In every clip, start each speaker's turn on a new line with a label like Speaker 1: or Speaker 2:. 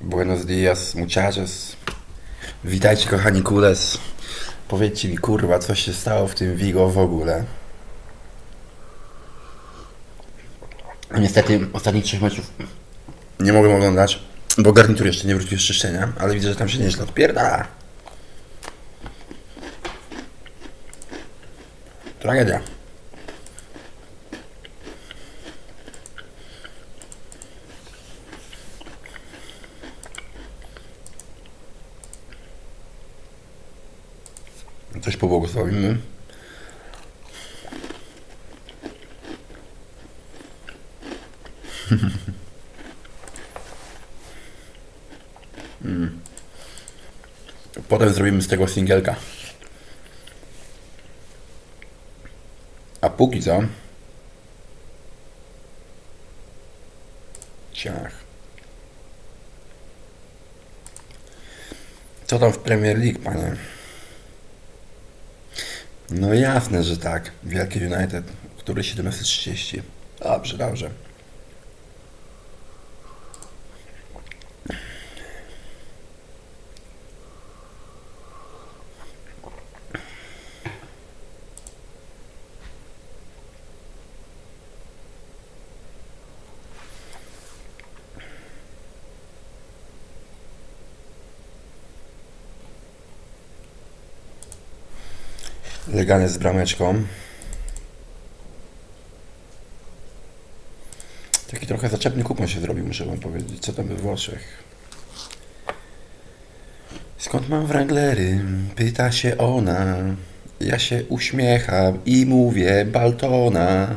Speaker 1: Buenos dias, muchachos. Witajcie, kochani kules. Powiedzcie mi, kurwa, co się stało w tym Vigo w ogóle. Niestety, ostatnich trzech meczów nie mogłem oglądać, bo garnitur jeszcze nie wrócił z czyszczenia, ale widzę, że tam się nieźle odpierdala. Tragedia. Coś pobłogosławimy. Mm. Potem zrobimy z tego singielka. A póki co... Ciach. Co tam w Premier League, panie? No jasne, że tak. Wielki United, który 17.30. Dobrze, dobrze. Legany z brameczką. Taki trochę zaczepny kupon się zrobił, muszę wam powiedzieć. Co tam we Włoszech? Skąd mam Wranglery? Pyta się ona. Ja się uśmiecham i mówię Baltona.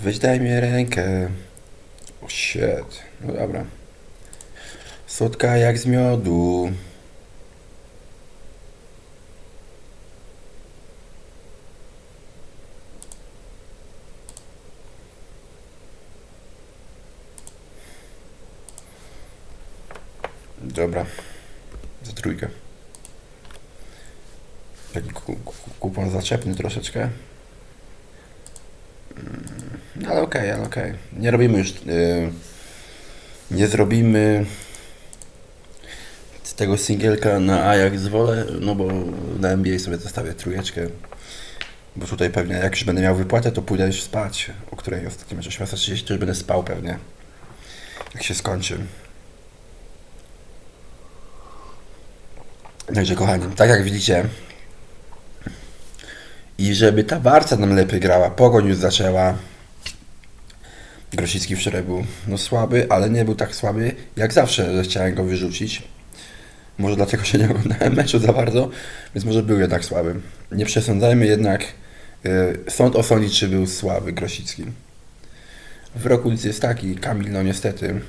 Speaker 1: Weź daj mi rękę. O shit. No dobra. Słodka jak z miodu. Dobra. Za trójkę. Taki ku- ku- kupon zaczepny troszeczkę. Mm, Ale okej, ale okej. Nie robimy już... Yy, nie zrobimy tego singielka na Ajax wolę, no bo na NBA sobie zostawię trójeczkę. Bo tutaj pewnie jak już będę miał wypłatę, to pójdę już spać. O której ostatnio mecz 18.30, to już będę spał pewnie. Jak się skończy. Także kochani, tak jak widzicie i żeby ta Barca nam lepiej grała, Pogoń już zaczęła. Grosicki wczoraj był no słaby, ale nie był tak słaby jak zawsze, że chciałem go wyrzucić. Może dlatego się nie oglądałem meczu za bardzo, więc może był jednak słaby. Nie przesądzajmy jednak, y, sąd osądzi, czy był słaby Grosicki. W roku nic jest taki, Kamil no niestety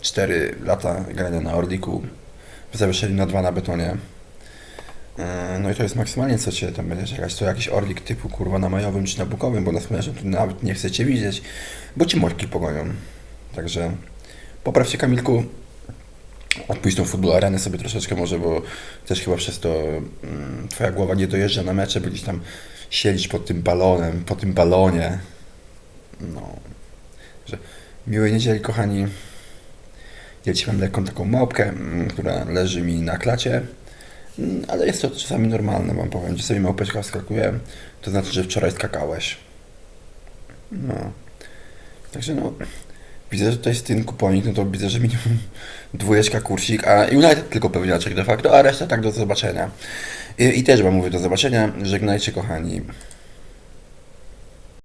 Speaker 1: 4 lata grania na Orliku, zawieszeni na 2 na betonie. E, No i to jest maksymalnie co Cię tam będzie czekać. To jakiś orlik typu kurwa na majowym czy na bukowym, bo na słonecznym tu nawet nie chcecie widzieć, bo Ci morki pogonią. Także poprawcie Kamilku, odpuść tą futbol arenę sobie troszeczkę może, bo też chyba przez to mm, Twoja głowa nie dojeżdża na mecze, bo gdzieś tam siedzisz pod tym balonem, po tym balonie. No. Że miłej niedzieli kochani. Ja Ci mam lekką taką małpkę, mm, która leży mi na klacie. Mm, Ale jest to czasami normalne, wam powiem. Czasami małpeczka wskakuje, to znaczy, że wczoraj skakałeś. No. Także no, widzę, że to jest ten kuponik, no to widzę, że minimum dwójeczka kursik, a United tylko pewniaczek de facto, a reszta tak do zobaczenia. I, i też wam mówię do zobaczenia. Żegnajcie kochani.